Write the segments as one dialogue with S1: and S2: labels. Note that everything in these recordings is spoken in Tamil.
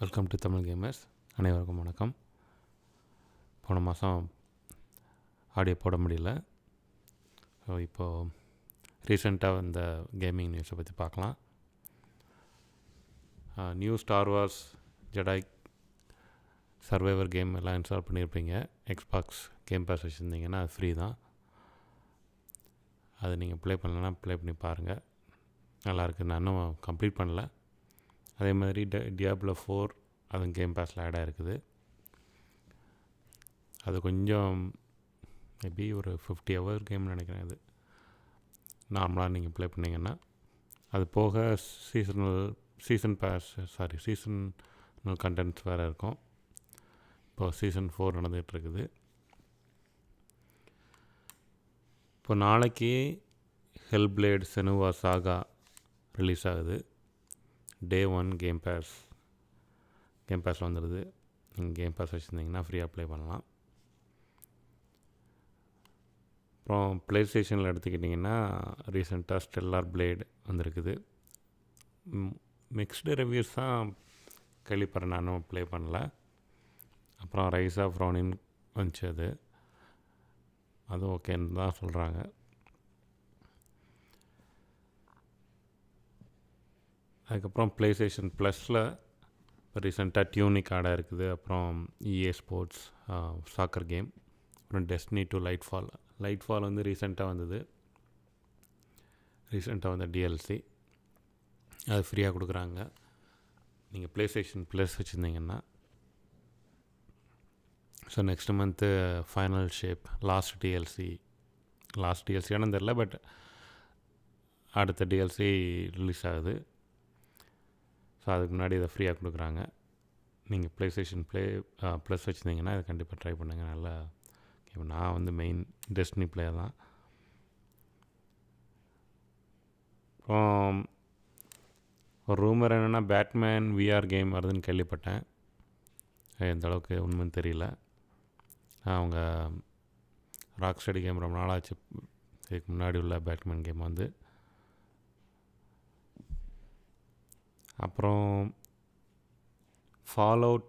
S1: வெல்கம் டு தமிழ் கேமர்ஸ் அனைவருக்கும் வணக்கம். போன மாதம் ஆடியோ போட முடியல. ஸோ இப்போது ரீசெண்டாக வந்த கேமிங் நியூஸை பற்றி பார்க்கலாம். New Star Wars Jedi survivor game எல்லாம் இன்ஸ்டால் பண்ணியிருப்பீங்க எக்ஸ்பாக்ஸ் கேம் பாஸ் வச்சுருந்தீங்கன்னா அது ஃப்ரீ தான். அது நீங்கள் ப்ளே பண்ணலன்னா ப்ளே பண்ணி பாருங்கள் நல்லாயிருக்கு நான் இன்னும் கம்ப்ளீட் பண்ணல. அதே மாதிரி ட டியாப்ளோ ஃபோர் அதுவும் கேம் பாஸில் ஆடாக இருக்குது அது கொஞ்சம் மேபி ஒரு ஃபிஃப்டி ஹவர் கேம்னு நினைக்கிறேன் அது. நார்மலாக நீங்கள் ப்ளே பண்ணிங்கன்னா. அது போக seasonal season pass sorry seasonal contents வேறு இருக்கும். இப்போ சீசன் ஃபோர் நடந்துகிட்ருக்குது. இப்போ நாளைக்கு ஹெல் பிளேட் செனுவா சாகா ரிலீஸ் ஆகுது. Day one game pass game பாஸில் வந்துடுது நீங்கள் கேம் பாஸ் வச்சுருந்தீங்கன்னா ஃப்ரீயாக ப்ளே பண்ணலாம். அப்புறம் ப்ளே ஸ்டேஷனில் எடுத்துக்கிட்டிங்கன்னா ரீசெண்டாக ஸ்டெல்லார் பிளேடு வந்திருக்குது. மிக்ஸ்டு ரிவ்யூஸ் தான் கேள்விப்படுறேன் நானும் ப்ளே பண்ணல. அப்புறம் ரைஸ் ஆஃப் ரோனின் வந்துச்சு அது. அதுவும் ஓகேன்னு தான் சொல்கிறாங்க அதுக்கப்புறம் ப்ளே ஸ்டேஷன் ப்ளஸில் இப்போ ரீசெண்டாக டியூனிக் ஆடாக இருக்குது. அப்புறம் இஏ ஸ்போர்ட்ஸ் சாக்கர் கேம் அப்புறம் Destiny two light fall light fall வந்து ரீசெண்டாக வந்தது. ரீசெண்டாக வந்த டிஎல்சி அது ஃப்ரீயாக கொடுக்குறாங்க. நீங்கள் ப்ளே ஸ்டேஷன் ப்ளஸ் வச்சுருந்தீங்கன்னா so next month final shape last DLC last டிஎல்சியானு தெரில பட் அடுத்த டிஎல்சி ரிலீஸ் ஆகுது. ஸோ அதுக்கு முன்னாடி இதை ஃப்ரீயாக கொடுக்குறாங்க. நீங்கள் ப்ளே ஸ்டேஷன் ப்ளே ப்ளஸ் வச்சுருந்தீங்கன்னா இதை கண்டிப்பாக ட்ரை பண்ணுங்கள் நல்லா இப்போ நான் வந்து மெயின் டெஸ்டினி பிளேயர் தான். அப்புறம் ஒரு ரூமர் என்னென்னா பேட்மேன் விஆர் கேம் வருதுன்னு கேள்விப்பட்டேன். எந்த அளவுக்கு உண்மைன்னு தெரியல. அவங்க ராக் ஸ்டடி கேம் ரொம்ப நாளாச்சு. இதுக்கு முன்னாடி உள்ள பேட்மேன் கேம் வந்து. அப்புறம் ஃபால் அவுட்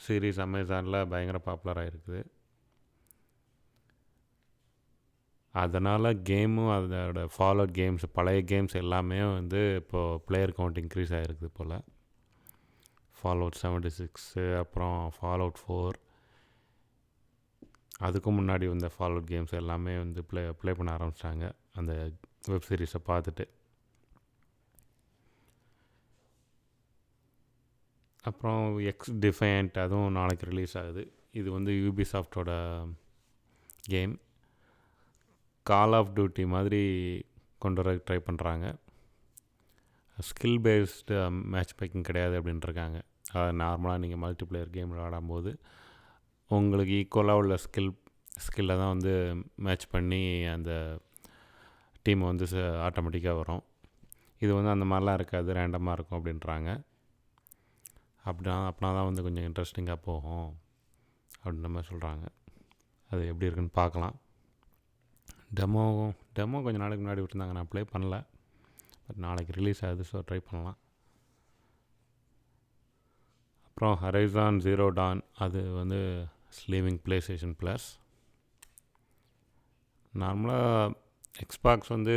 S1: சீரீஸ் அமேசானில் பயங்கர பாப்புலராக இருக்குது அதனால் கேமும் அதோட ஃபாலோ கேம்ஸ் பழைய கேம்ஸ் எல்லாமே வந்து இப்போது பிளேயர் கவுண்ட் இன்க்ரீஸ் ஆகிருக்குது போல். ஃபால் அவுட் செவன்ட்டி சிக்ஸு அப்புறம் ஃபால் அவுட் ஃபோர் அதுக்கும் முன்னாடி வந்த ஃபால் அவுட் கேம்ஸ் எல்லாமே வந்து ப்ளே ப்ளே பண்ண ஆரம்பிச்சிட்டாங்க. அந்த வெப் சீரிஸை பார்த்துட்டு. அப்புறம் எக்ஸ் டிஃபையண்ட் அதுவும் நாளைக்கு ரிலீஸ் ஆகுது. இது வந்து யூபி சாஃப்டோட கேம் கால் ஆஃப் டியூட்டி மாதிரி கொண்டு வர ட்ரை பண்ணுறாங்க ஸ்கில் பேஸ்டு மேட்ச் மேக்கிங் கிடையாது அப்படின்ட்டுருக்காங்க அதை நார்மலாக நீங்கள் மல்டிப்ளேயர் கேம் விளாடும்போது உங்களுக்கு ஈக்குவலாக உள்ள ஸ்கில் ஸ்கில்லை தான் வந்து மேட்ச் பண்ணி அந்த டீம் வந்து ஆட்டோமேட்டிக்காக வரும். இது வந்து அந்த மாதிரிலாம் இருக்காது ரேண்டமாக இருக்கும் அப்படின்றாங்க. அப்படின்னா அப்படின்னா தான் வந்து கொஞ்சம் இன்ட்ரெஸ்டிங்காக போகும். அப்படின்ற மாதிரி சொல்கிறாங்க அது எப்படி இருக்குன்னு பார்க்கலாம். டெமோவும் டெமோ கொஞ்சம் நாளைக்கு முன்னாடி விட்டுருந்தாங்க. நான் ப்ளே பண்ணல. பட் நாளைக்கு ரிலீஸ் ஆகுது ஸோ ட்ரை பண்ணலாம். அப்புறம் ஹரைசான் ஜீரோ டான் அது வந்து ஸ்லீவிங் ப்ளே ஸ்டேஷன் ப்ளஸ் நார்மலாக எக்ஸ்பாக்ஸ் வந்து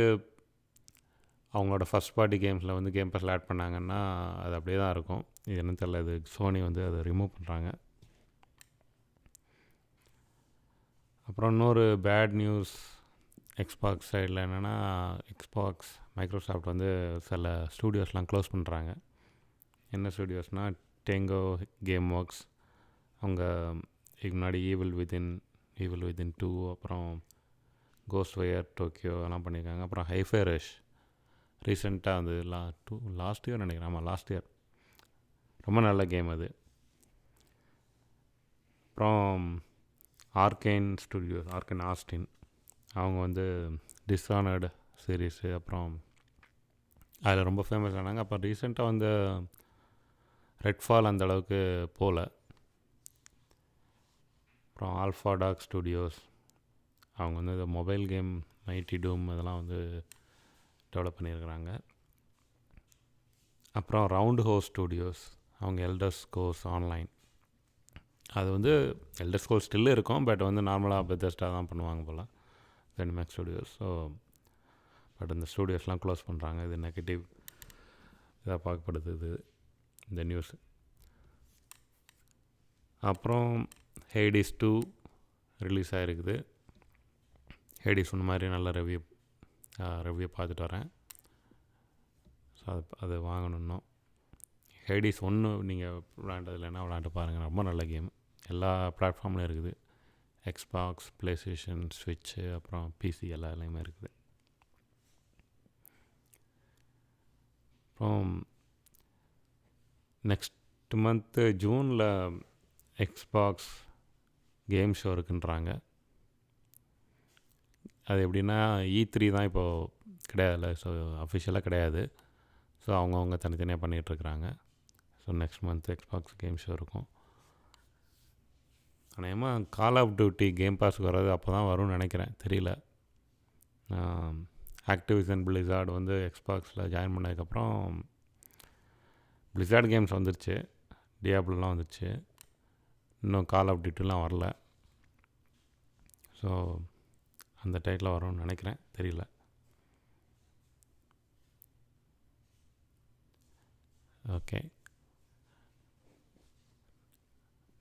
S1: அவங்களோட ஃபஸ்ட் பார்ட்டி கேம்ஸில் வந்து கேம் பாஸில் ஆட் பண்ணாங்கன்னா அது அப்படியே தான் இருக்கும். இது என்ன தெரியல இது சோனி வந்து அதை ரிமூவ் பண்ணுறாங்க அப்புறம் இன்னொரு பேட் நியூஸ் எக்ஸ்பாக்ஸ் சைடில் என்னென்னா எக்ஸ்பாக்ஸ் மைக்ரோசாஃப்ட் வந்து சில ஸ்டூடியோஸ்லாம் க்ளோஸ் பண்ணுறாங்க என்ன ஸ்டூடியோஸ்னால் டெங்கோ கேம் ஒர்க்ஸ் அவங்க இதுக்கு முன்னாடி evil within evil within two அப்புறம் கோஸ்ட் ஒயர் டோக்கியோ எல்லாம் பண்ணியிருக்காங்க. அப்புறம் ஹைஃபை ரஷ் ரீசெண்டாக அது லா டூ லாஸ்ட் இயர் நினைக்கிறேன். ஆமாம் லாஸ்ட் இயர் ரொம்ப நல்ல கேம் அது. அப்புறம் ஆர்கேன் ஸ்டுடியோஸ் ஆர்கேன் ஆஸ்டின் அவங்க வந்து டிஸ்ஆனர்டு சீரீஸு அப்புறம் அதில் ரொம்ப ஃபேமஸ் ஆனாங்க. அப்புறம் ரீசெண்டாக வந்து ரெட்ஃபால் அந்த அளவுக்கு போகல அப்புறம் ஆல்ஃபா டாக் ஸ்டுடியோஸ் அவங்க வந்து இந்த மொபைல் கேம் மைட்டி டூம் இதெல்லாம் வந்து டெவலப் பண்ணியிருக்கிறாங்க. அப்புறம் ரவுண்ட் ஹோஸ் ஸ்டூடியோஸ் அவங்க எல்டர்ஸ் கோர்ஸ் ஆன்லைன் அது வந்து எல்டர் ஸ்கோர் ஸ்டில் இருக்கும் பட் வந்து நார்மலாக பெத்தஸ்ட்டாக தான் பண்ணுவாங்க போல் ஜெனிமேக் ஸ்டூடியோஸ் ஸோ பட் இந்த ஸ்டூடியோஸ்லாம் க்ளோஸ் பண்ணுறாங்க இது நெகட்டிவ் இதாக பார்க்கப்படுது இது இந்த நியூஸ் அப்புறம் ஹேடிஸ் டூ ரிலீஸ் ஆகிருக்குது ஹேடிஸ் இந்த மாதிரி நல்ல ரிவ்யூ ரிவ்யூ பார்த்துட்டு வரேன். ஸோ அது அது வாங்கணும் இன்னும். ஹேடிஸ் ஒன்று நீங்கள் விளாண்டது இல்லைன்னா விளாண்டு பாருங்கள் ரொம்ப நல்ல கேம் எல்லா பிளாட்ஃபார்ம்லையும் இருக்குது. எக்ஸ்பாக்ஸ் ப்ளே ஸ்டேஷன் ஸ்விட்சு அப்புறம் பிசி எல்லா எல்லாமே இருக்குது. அப்புறம் நெக்ஸ்ட் மந்த்து ஜூனில் எக்ஸ்பாக்ஸ் கேம் ஷோ இருக்குன்றாங்க. அது எப்படின்னா e இ த்ரீ தான் இப்போது கிடையாதுல்ல ஸோ அஃபிஷியலாக கிடையாது. ஸோ அவங்கவுங்க தனித்தனியாக பண்ணிகிட்ருக்குறாங்க. So next month Xbox game show இருக்கும். அநேகமாக கால் ஆஃப் டியூட்டி கேம் பாஸ்க்கு வர்றது அப்போ தான் வரும்னு நினைக்கிறேன். தெரியல. ஆக்டிவிசன் பிளிசார்டு வந்து எக்ஸ்பாக்ஸில் ஜாயின் பண்ணதுக்கப்புறம் பிளிசார்டு கேம்ஸ் வந்துருச்சு. டியாபிள்லாம் வந்துருச்சு. இன்னும் கால் ஆஃப் டியூட்டிலாம் வரல. ஸோ அந்த டைட்டில் வரும்னு நினைக்கிறேன். தெரியல. ஓகே.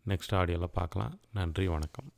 S1: நெக்ஸ்ட் ஆடியோவில் பார்க்கலாம். நன்றி வணக்கம்.